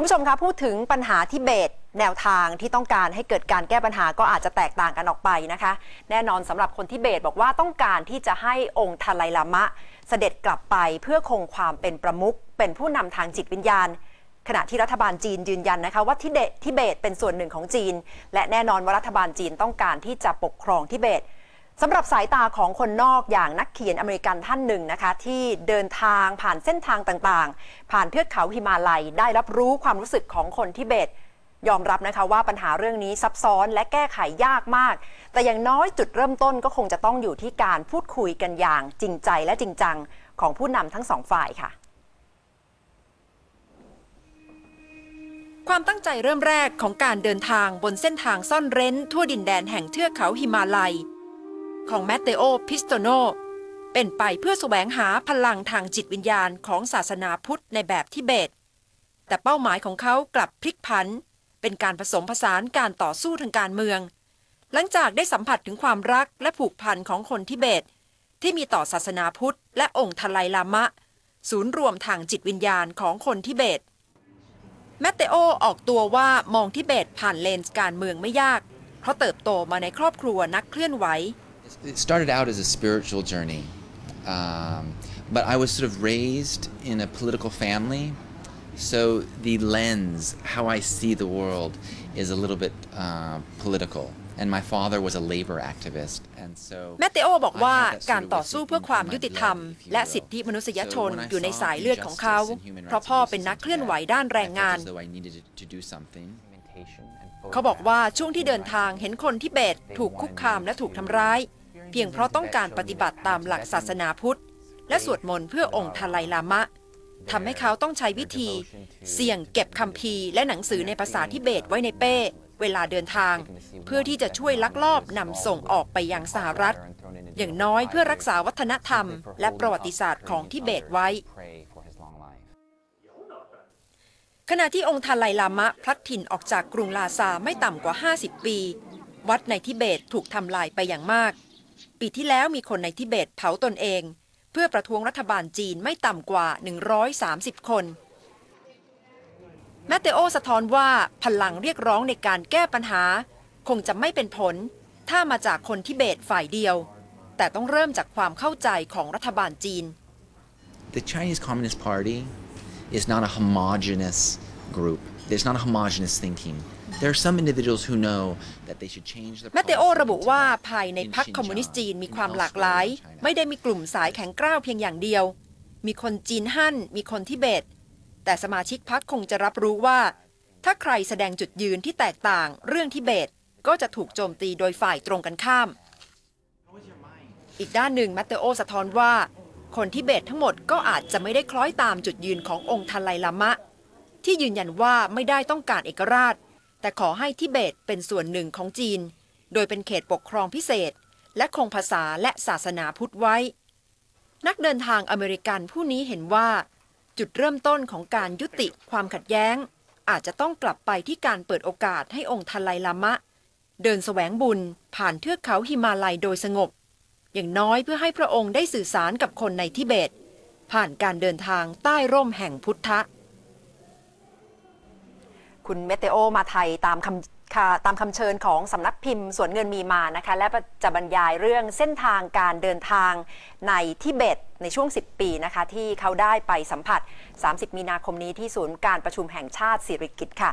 คุณผู้ชมคะพูดถึงปัญหาทิเบตแนวทางที่ต้องการให้เกิดการแก้ปัญหาก็อาจจะแตกต่างกันออกไปนะคะ แน่นอนสำหรับคนทิเบตบอกว่าต้องการที่จะให้องค์ทไลลามะ เสด็จกลับไปเพื่อคงความเป็นประมุขเป็นผู้นำทางจิตวิญญาณ ขณะที่รัฐบาลจีนยืนยันนะคะว่าทิเบตทิเบตเป็นส่วนหนึ่งของจีน และแน่นอนว่ารัฐบาลจีนต้องการที่จะปกครองทิเบต สำหรับสายตาของคนนอกอย่างนักเขียนอเมริกันท่านหนึ่งนะคะ ที่เดินทางผ่านเส้นทางต่างๆ ผ่านเทือกเขาหิมาลัย ได้รับรู้ความรู้สึกของคนทิเบต ยอมรับนะคะว่าปัญหาเรื่องนี้ซับซ้อนและแก้ไขยากมาก แต่อย่างน้อยจุดเริ่มต้นก็คงจะต้องอยู่ที่การพูดคุยกันอย่างจริงใจและจริงจังของผู้นำทั้งสองฝ่ายค่ะความตั้งใจเริ่มแรกของการเดินทางบนเส้นทางซ่อนเร้น ทั่วดินแดนแห่งเทือกเขาหิมาลัย ของแมตเตโอพิสโตโน เป็นไปเพื่อแสวงหาพลังทางจิตวิญญาณของศาสนาพุทธในแบบทิเบต แต่เป้าหมายของเขากลับพลิกผัน เป็นการผสมผสานการต่อสู้ทางการเมือง หลังจากได้สัมผัสถึงความรักและผูกพันของคนทิเบต ที่มีต่อศาสนาพุทธ และองค์ทไลลามะ ศูนย์รวมทางจิตวิญญาณของคนทิเบตแมตเตโอออกตัวว่ามองทิเบตผ่านเลนส์การเมืองไม่ยาก เพราะเติบโตมาในครอบครัวนักเคลื่อนไหว It started out as a spiritual journey, um, but I was sort of raised in a political family, so the lens, how I see the world, is a little bit uh, political. And my father was a labor activist, and so แมตเตโอบอกว่าการต่อสู้เพื่อความยุติธรรม และสิทธิมนุษยชนอยู่ในสายเลือดของเขา เพราะพ่อเป็นนักเคลื่อนไหวด้านแรงงาน เขาบอกว่าช่วงที่เดินทางเห็นคนที่เบตถูกคุกคามและถูกทำร้าย เพียงเพราะต้องการปฏิบัติตามหลักศาสนาพุทธ และสวดมนต์เพื่อองค์ทไลลามะทำให้เขาต้องใช้วิธี เสี่ยงเก็บคัมภีร์และหนังสือในภาษาทิเบตไว้ในเป้ เวลาเดินทาง เพื่อที่จะช่วยลักลอบนำส่งออกไปยังสหรัฐ อย่างน้อยเพื่อรักษาวัฒนธรรม และประวัติศาสตร์ของทิเบตไว้ ขณะที่องค์ทาไลลามะพลัดถิ่นออกจากกรุงลาซาไม่ต่ำกว่า 50 ปี วัดในทิเบตถูกทำลายไปอย่างมาก ปีที่แล้วมีคนในทิเบตเผาตนเอง เพื่อประท้วงรัฐบาลจีนไม่ต่ำกว่า 130 คนแมตเตโอสะท้อนว่าพลังเรียกร้องในการแก้ปัญหา คงจะไม่เป็นผล ถ้ามาจากคนทิเบตฝ่ายเดียว แต่ต้องเริ่มจากความเข้าใจของรัฐบาลจีน The Chinese Communist Party is not a homogenous group. There's not a homogenous thinking. There are some individuals who know that they should change the แมตเตโอระบุว่าภายในพรรคคอมมิวนิสต์จีนมีความหลากหลาย ไม่ได้มีกลุ่มสายแข็งกร้าวเพียงอย่างเดียว มีคนจีนฮั่น มีคนทิเบต แต่สมาชิกพรรคคงจะรับรู้ว่า ถ้าใครแสดงจุดยืนที่แตกต่างเรื่องทิเบต ก็จะถูกโจมตีโดยฝ่ายตรงกันข้าม อีกด้านหนึ่งแมตเตโอสะท้อนว่า คนทิเบตทั้งหมดก็อาจจะไม่ได้คล้อยตามจุดยืนขององค์ทไลลามะ ที่ยืนยันว่าไม่ได้ต้องการเอกราช แต่ขอให้ทิเบตเป็นส่วนหนึ่งของจีน โดยเป็นเขตปกครองพิเศษ และคงภาษาและศาสนาพุทธไว้ นักเดินทางอเมริกันผู้นี้เห็นว่า จุดเริ่มต้นของการยุติความขัดแย้ง อาจจะต้องกลับไปที่การเปิดโอกาสให้องค์ทไลลามะ เดินแสวงบุญผ่านเทือกเขาหิมาลัยโดยสงบ อย่างน้อยเพื่อให้พระองค์ได้สื่อสารกับคนในทิเบต ผ่านการเดินทางใต้ร่มแห่งพุทธะ คุณเมเตโอมาไทยตามคำค่ะตามคำเชิญของสำนักพิมพ์สวนเงินมีมานะคะ และจะบรรยายเรื่องเส้นทางการเดินทางในทิเบตในช่วง 10 ปีนะคะ ที่เขาได้ไปสัมผัส 30 มีนาคมนี้ที่ศูนย์การประชุมแห่งชาติสิริกิติ์ค่ะ